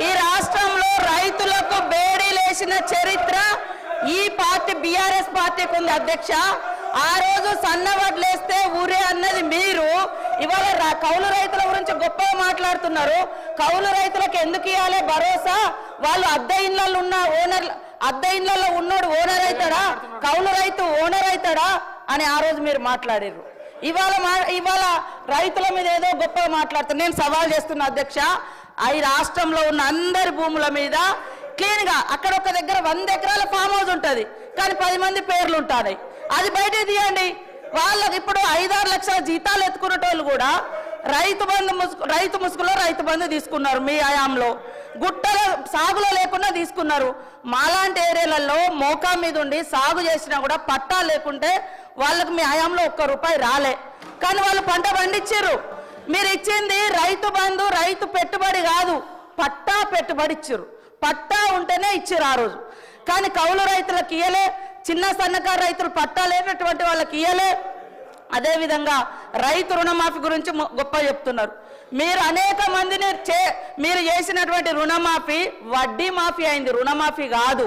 ఈ రాష్ట్రంలో రైతులకు బేడీ లేచిన చరిత్ర ఈ పార్టీ బీఆర్ఎస్ పార్టీకి ఉంది అధ్యక్ష. ఆ రోజు సన్న వడ్లేస్తే ఊరే అన్నది మీరు. ఇవాళ కౌలు రైతుల గురించి గొప్పగా మాట్లాడుతున్నారు. కౌలు రైతులకు ఎందుకు ఇవ్వాలి భరోసా? వాళ్ళు అద్దె ఇళ్ళల్లో ఉన్న ఓనర్ అద్దె ఇళ్ళల్లో ఉన్నోడు ఓనర్ అవుతాడా? కౌలు రైతు ఓనర్ అవుతాడా? అని ఆ రోజు మీరు మాట్లాడారు ఇవాళ మా- ఇవాళ రైతుల మీద ఏదో గొప్పగా మాట్లాడుతున్నా నేను సవాల్ చేస్తున్నా అధ్యక్ష. ఈ రాష్ట్రంలో ఉన్న అందరి భూముల మీద క్లీన్గా అక్కడ ఒక దగ్గర వంద ఎకరాల ఫామ్ హౌస్ ఉంటుంది. కానీ పది మంది పేర్లు ఉంటాయి అది బయట తీయండి. వాళ్ళకి ఇప్పుడు ఐదారు లక్షల జీతాలు ఎత్తుకునేటోళ్ళు కూడా రైతు బంధు ముసుగు రైతు ముసుగులో రైతు బంధు తీసుకున్నారు మీ ఆయాంలో. గుట్టల సాగులో లేకుండా తీసుకున్నారు. మాలాంటి ఏరియాలలో మోకా మీద ఉండి సాగు చేసినా కూడా పట్టా లేకుంటే వాళ్ళకి మీ ఆయాంలో ఒక్క రూపాయి రాలే. కానీ వాళ్ళు పంట పండించారు మీరు ఇచ్చింది రైతు బంధు రైతు పెట్టుబడి కాదు పట్టా పెట్టుబడి ఇచ్చారు పట్టా ఉంటేనే ఇచ్చారు ఆ రోజు. కానీ కౌలు రైతులకు ఇయ్యలే చిన్న సన్నకారు రైతులు పట్టా లేనటువంటి వాళ్ళకి ఇయ్యలే. అదేవిధంగా రైతు రుణమాఫీ గురించి గొప్ప చెప్తున్నారు. మీరు అనేక మందిని చే మీరు చేసినటువంటి రుణమాఫీ వడ్డీ మాఫీ అయింది రుణమాఫీ కాదు.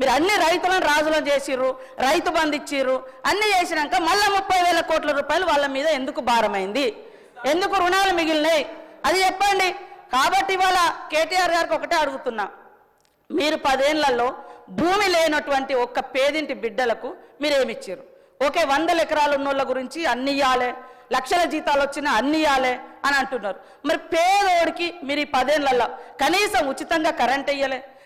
మీరు అన్ని రైతులను రాజులను చేసిర్రు రైతు బంధు ఇచ్చిర్రు అన్ని చేసినాక మళ్ళీ ముప్పై వేల కోట్ల రూపాయలు వాళ్ళ మీద ఎందుకు భారమైంది? ఎందుకు రుణాలు మిగిలినాయి? అది చెప్పండి. కాబట్టి ఇవాళ కేటీఆర్ గారికి ఒకటే అడుగుతున్నా. మీరు పదేళ్ళలో భూమి లేనటువంటి ఒక్క పేదింటి బిడ్డలకు మీరేమిచ్చారు ఓకే వందల ఎకరాలు ఉన్నోళ్ళ గురించి అన్ని ఇవ్వాలే లక్షల జీతాలు వచ్చినా అన్ని ఇవ్వాలే అని అంటున్నారు. మరి పేదోడికి మీరు ఈ పదేళ్ళలో కనీసం ఉచితంగా కరెంట్ ఇయ్యలే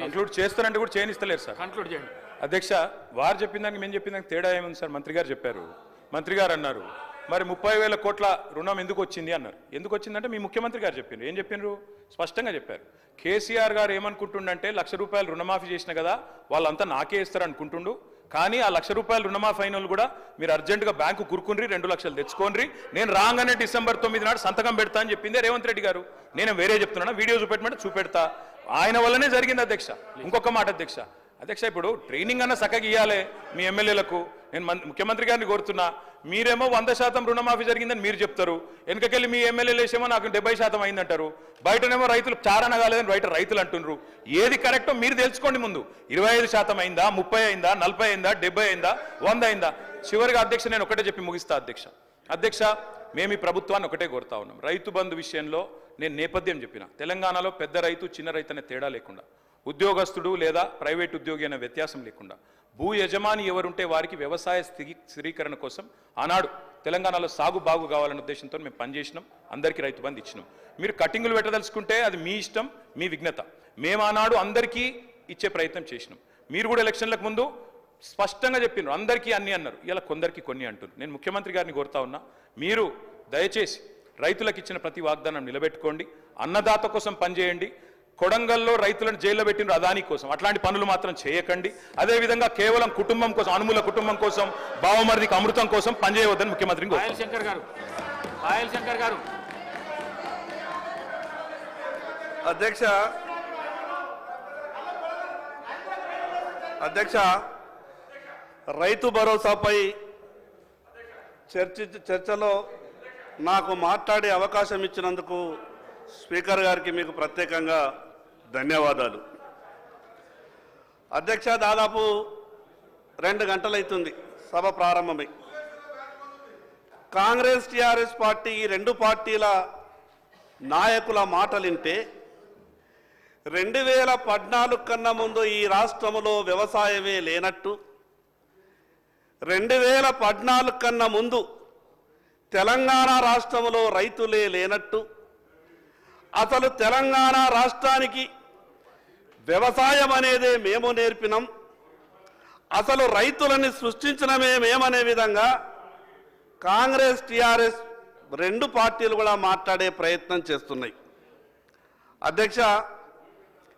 కంక్లూడ్ చేస్తానంటే కూడా చేయనిస్తలేరు సార్. కన్క్లూడ్ చేయండి. అధ్యక్ష వారు చెప్పిన దానికి మేము చెప్పిన దానికి తేడా ఏముంది సార్? మంత్రి గారు చెప్పారు. మంత్రి గారు అన్నారు. మరి ముప్పై వేల కోట్ల రుణం ఎందుకు వచ్చింది అన్నారు. ఎందుకు వచ్చిందంటే మీ ముఖ్యమంత్రి గారు చెప్పిండ్రు ఏం చెప్పిండ్రు స్పష్టంగా చెప్పారు. కేసీఆర్ గారు ఏమనుకుంటుండంటే లక్ష రూపాయలు రుణమాఫీ చేసిన కదా వాళ్ళంతా నాకే ఇస్తారు అనుకుంటుండు కానీ ఆ లక్ష రూపాయలు రుణమాఫీ అయిన కూడా మీరు అర్జెంటుగా బ్యాంకు కురుకుని రెండు లక్షలు తెచ్చుకోండి నేను రాగానే డిసెంబర్ తొమ్మిది నాడు సంతకం పెడతా అని చెప్పిందే రేవంత్ రెడ్డి గారు. నేను వేరే చెప్తున్నాను? వీడియో చూపెట్టమంటే చూపెడతా. ఆయన వల్లనే జరిగింది అధ్యక్ష. ఇంకొక మాట అధ్యక్ష. అధ్యక్ష ఇప్పుడు ట్రైనింగ్ అన్న సక్కగా ఇవ్వాలి మీ ఎమ్మెల్యేలకు. నేను ముఖ్యమంత్రి గారిని కోరుతున్నా. మీరేమో వంద శాతం రుణమాఫీ జరిగిందని మీరు చెప్తారు. వెనకకెళ్ళి మీ ఎమ్మెల్యేలు వేసేమో నాకు డెబ్బై శాతం అయిందంటారు. బయటనేమో రైతులు చారణ కాలేదని బయట రైతులు అంటున్నారు. ఏది కరెక్టో మీరు తెలుసుకోండి ముందు. ఇరవై ఐదు శాతం అయిందా ముప్పై అయిందా నలభై అయిందా డెబ్బై అయిందా వంద అయిందా? చివరిగా అధ్యక్ష నేను ఒకటే చెప్పి ముగిస్తా అధ్యక్ష. అధ్యక్ష మేము ఈ ప్రభుత్వాన్ని ఒకటే కోరుతా ఉన్నాం. రైతు బంధు విషయంలో నేను నేపథ్యం చెప్పిన. తెలంగాణలో పెద్ద రైతు చిన్న రైతు అనే తేడా లేకుండా ఉద్యోగస్తుడు లేదా ప్రైవేట్ ఉద్యోగి అనే వ్యత్యాసం లేకుండా భూ యజమాని ఎవరుంటే వారికి వ్యవసాయ స్థితి స్థిరీకరణ కోసం ఆనాడు తెలంగాణలో సాగు బాగు కావాలనే ఉద్దేశంతో మేము పనిచేసినాం అందరికీ రైతు బంధు ఇచ్చినాం. మీరు కటింగులు పెట్టదలుచుకుంటే అది మీ ఇష్టం మీ విఘ్నత. మేము ఆనాడు అందరికీ ఇచ్చే ప్రయత్నం చేసినాం. మీరు కూడా ఎలక్షన్లకు ముందు స్పష్టంగా చెప్పినారు అందరికీ అన్ని అన్నారు. ఇలా కొందరికి కొన్ని అంటున్నారు. నేను ముఖ్యమంత్రి గారిని కోరుతా ఉన్నా మీరు దయచేసి రైతులకు ఇచ్చిన ప్రతి వాగ్దానం నిలబెట్టుకోండి. అన్నదాత కోసం పనిచేయండి. కొడంగల్లో రైతులను జైల్లో పెట్టిన అదాని కోసం. అట్లాంటి పనులు మాత్రం చేయకండి. అదేవిధంగా కేవలం కుటుంబం కోసం అనుమూల కుటుంబం కోసం బావమరిదికి అమృతం కోసం పనిచేయవద్దని పాయల్ శంకర్ గారు. శంకర్ గారు. అధ్యక్ష. అధ్యక్ష రైతు భరోసాపై చర్చి చర్చలో నాకు మాట్లాడే అవకాశం ఇచ్చినందుకు స్పీకర్ గారికి మీకు ప్రత్యేకంగా ధన్యవాదాలు. అధ్యక్ష దాదాపు రెండు గంటలైతుంది సభ ప్రారంభమై. కాంగ్రెస్ టీఆర్ఎస్ పార్టీ ఈ రెండు పార్టీల నాయకుల మాటలింటే రెండు వేల పద్నాలుగు కన్నా ముందు ఈ రాష్ట్రంలో వ్యవసాయమే లేనట్టు రెండు వేల పద్నాలుగు కన్నా ముందు తెలంగాణ రాష్ట్రంలో రైతులే లేనట్టు అసలు తెలంగాణ రాష్ట్రానికి వ్యవసాయం అనేదే మేము నేర్పినాం అసలు రైతులని సృష్టించడమే మేమనే విధంగా కాంగ్రెస్ టీఆర్ఎస్ రెండు పార్టీలు కూడా మాట్లాడే ప్రయత్నం చేస్తున్నాయి. అధ్యక్ష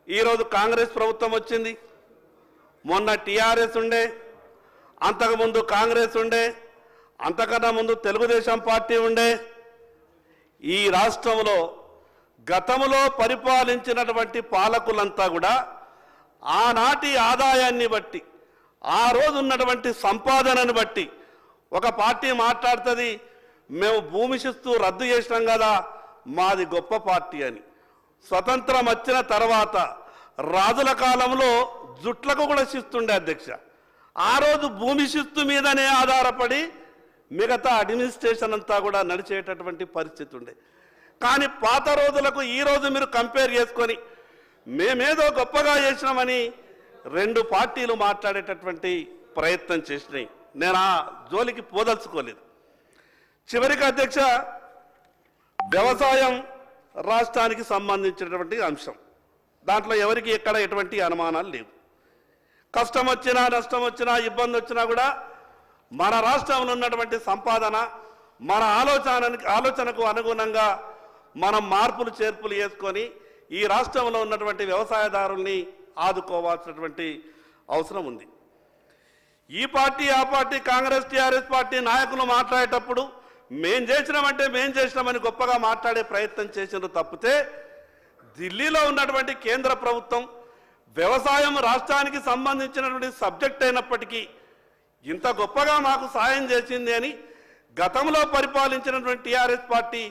ఈరోజు కాంగ్రెస్ ప్రభుత్వం వచ్చింది మొన్న టీఆర్ఎస్ ఉండే అంతకుముందు కాంగ్రెస్ ఉండే అంతకన్నా ముందు తెలుగుదేశం పార్టీ ఉండే ఈ రాష్ట్రంలో గతంలో పరిపాలించినటువంటి పాలకులంతా కూడా ఆనాటి ఆదాయాన్ని బట్టి ఆ రోజు ఉన్నటువంటి సంపాదనను బట్టి ఒక పార్టీ మాట్లాడుతుంది మేము భూమి శిస్తు రద్దు చేసినాం కదా మాది గొప్ప పార్టీ అని. స్వతంత్రం వచ్చిన తర్వాత రాజుల కాలంలో జుట్లకు కూడా శిస్తుండే అధ్యక్ష. ఆ రోజు భూమి శిస్తు మీదనే ఆధారపడి మిగతా అడ్మినిస్ట్రేషన్ అంతా కూడా నడిచేటటువంటి పరిస్థితి ఉండే కానీ పాత రోజులకు ఈ రోజు మీరు కంపేర్ చేసుకొని మేమేదో గొప్పగా చేసినామని రెండు పార్టీలు మాట్లాడేటటువంటి ప్రయత్నం చేసినాయి. నేను ఆ జోలికి పోదలుచుకోలేదు. చివరికి అధ్యక్ష వ్యవసాయం రాష్ట్రానికి సంబంధించినటువంటి అంశం. దాంట్లో ఎవరికి ఎక్కడ ఎటువంటి అనుమానాలు లేవు. కష్టం వచ్చినా నష్టం వచ్చినా ఇబ్బంది వచ్చినా కూడా మన రాష్ట్రంలో ఉన్నటువంటి సంపాదన మన ఆలోచనకి ఆలోచనకు అనుగుణంగా మనం మార్పులు చేర్పులు చేసుకొని ఈ రాష్ట్రంలో ఉన్నటువంటి వ్యవసాయదారుల్ని ఆదుకోవాల్సినటువంటి అవసరం ఉంది. ఈ పార్టీ ఆ పార్టీ కాంగ్రెస్ టీఆర్ఎస్ పార్టీ నాయకులు మాట్లాడేటప్పుడు మేం చేసినామంటే మేం చేసినామని గొప్పగా మాట్లాడే ప్రయత్నం చేసినారు తప్పితే ఢిల్లీలో ఉన్నటువంటి కేంద్ర ప్రభుత్వం వ్యవసాయం రాష్ట్రానికి సంబంధించినటువంటి సబ్జెక్ట్ అయినప్పటికీ ఇంత గొప్పగా మాకు సాయం చేసింది అని గతంలో పరిపాలించినటువంటి టీఆర్ఎస్ పార్టీ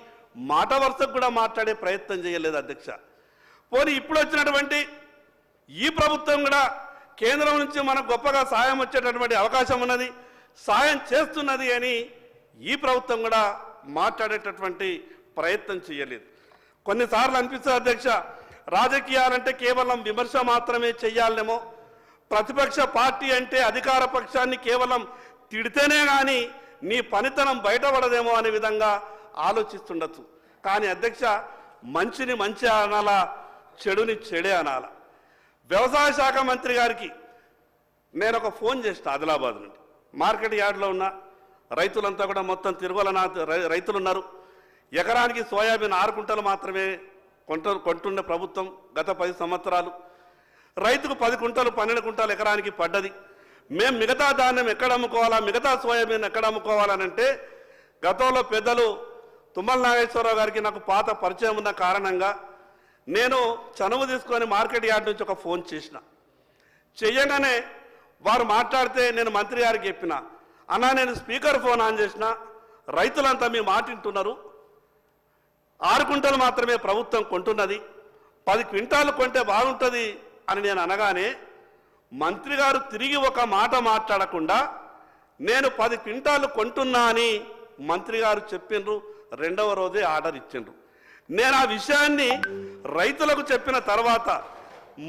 మాట వరుసకు కూడా మాట్లాడే ప్రయత్నం చేయలేదు అధ్యక్ష. పోనీ ఇప్పుడు వచ్చినటువంటి ఈ ప్రభుత్వం కూడా కేంద్రం నుంచి మనకు గొప్పగా సాయం వచ్చేటటువంటి అవకాశం ఉన్నది సాయం చేస్తున్నది అని ఈ ప్రభుత్వం కూడా మాట్లాడేటటువంటి ప్రయత్నం చేయలేదు. కొన్నిసార్లు అనిపిస్తుంది అధ్యక్ష రాజకీయాలంటే కేవలం విమర్శ మాత్రమే చెయ్యాలేమో ప్రతిపక్ష పార్టీ అంటే అధికార పక్షాన్ని కేవలం తిడితేనే కానీ నీ పనితనం బయటపడదేమో అనే విధంగా ఆలోచిస్తుండొచ్చు. కానీ అధ్యక్ష మంచిని మంచి అనాలా చెడుని చెడే అనాల. వ్యవసాయ శాఖ మంత్రి గారికి నేను ఒక ఫోన్ చేసిన ఆదిలాబాద్ నుండి. మార్కెట్ యార్డ్లో ఉన్న రైతులంతా కూడా మొత్తం తిరుమల రైతులు ఉన్నారు ఎకరానికి సోయాబీన్ ఆరు కుంటలు మాత్రమే కొంట కొంటున్న ప్రభుత్వం గత పది సంవత్సరాలు. రైతుకు పది కుంటలు పన్నెండు కుంటాలు ఎకరానికి పడ్డది. మేము మిగతా ధాన్యం ఎక్కడ అమ్ముకోవాలా మిగతా సోయాబీన్ ఎక్కడ అమ్ముకోవాలనంటే గతంలో పెద్దలు తుమ్మల నాగేశ్వరరావు గారికి నాకు పాత పరిచయం ఉన్న కారణంగా నేను చనువు తీసుకొని మార్కెట్ యార్డ్ నుంచి ఒక ఫోన్ చేసిన. చెయ్యగానే వారు మాట్లాడితే నేను మంత్రి గారికి చెప్పిన. అన్నా నేను స్పీకర్ ఫోన్ ఆన్ చేసిన. రైతులంతా మీ మాట వింటున్నారు. ఆరు క్వింటలు మాత్రమే ప్రభుత్వం కొంటున్నది. పది క్వింటాలు కొంటే బాగుంటుంది. అని నేను అనగానే మంత్రి గారు తిరిగి ఒక మాట మాట్లాడకుండా నేను పది క్వింటాలు కొంటున్నా అని మంత్రి గారు చెప్పిండ్రు రెండవ రోజే ఆర్డర్ ఇచ్చిండ్రు. నేను ఆ విషయాన్ని రైతులకు చెప్పిన తర్వాత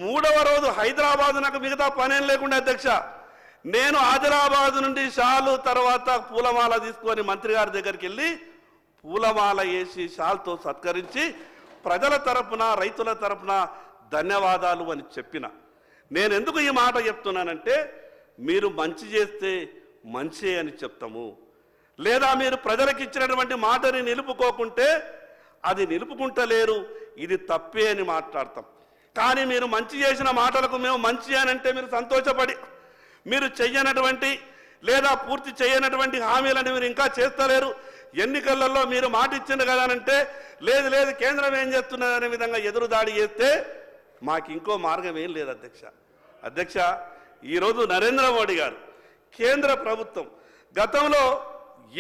మూడవ రోజు హైదరాబాద్ నాకు మిగతా పనేం లేకుండా అధ్యక్ష నేను ఆదిలాబాద్ నుండి షాలు తర్వాత పూలమాల తీసుకొని మంత్రి గారి దగ్గరికి వెళ్ళి పూలమాల వేసి షాల్తో సత్కరించి ప్రజల తరపున రైతుల తరపున ధన్యవాదాలు అని చెప్పిన. నేను ఎందుకు ఈ మాట చెప్తున్నానంటే మీరు మంచి చేస్తే మంచి అని చెప్తాము. లేదా మీరు ప్రజలకు ఇచ్చినటువంటి మాటని నిలుపుకోకుంటే అది నిలుపుకుంటలేరు ఇది తప్పే అని మాట్లాడతాం. కానీ మీరు మంచి చేసిన మాటలకు మేము మంచి అని అంటే మీరు సంతోషపడి మీరు చెయ్యనటువంటి లేదా పూర్తి చేయనటువంటి హామీలను మీరు ఇంకా చేస్తలేరు. ఎన్నికలలో మీరు మాట ఇచ్చింది కదా అంటే లేదు లేదు కేంద్రం ఏం చేస్తున్నది అనే విధంగా ఎదురుదాడి చేస్తే మాకు ఇంకో మార్గం ఏం లేదు అధ్యక్ష. అధ్యక్ష ఈరోజు నరేంద్ర మోడీ గారు కేంద్ర ప్రభుత్వం గతంలో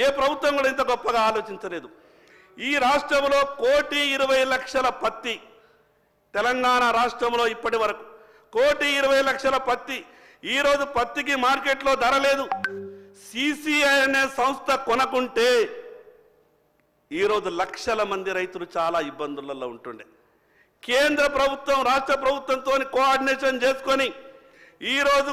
ఏ ప్రభుత్వం కూడా ఇంత గొప్పగా ఆలోచించలేదు. ఈ రాష్ట్రంలో కోటి ఇరవై లక్షల పత్తి తెలంగాణ రాష్ట్రంలో ఇప్పటి వరకు కోటి ఇరవై లక్షల పత్తి ఈరోజు పత్తికి మార్కెట్లో ధర లేదు. సిసిఐ అనే సంస్థ కొనకుంటే ఈరోజు లక్షల మంది రైతులు చాలా ఇబ్బందులలో ఉంటుండే. కేంద్ర ప్రభుత్వం రాష్ట్ర ప్రభుత్వంతో కోఆర్డినేషన్ చేసుకొని ఈరోజు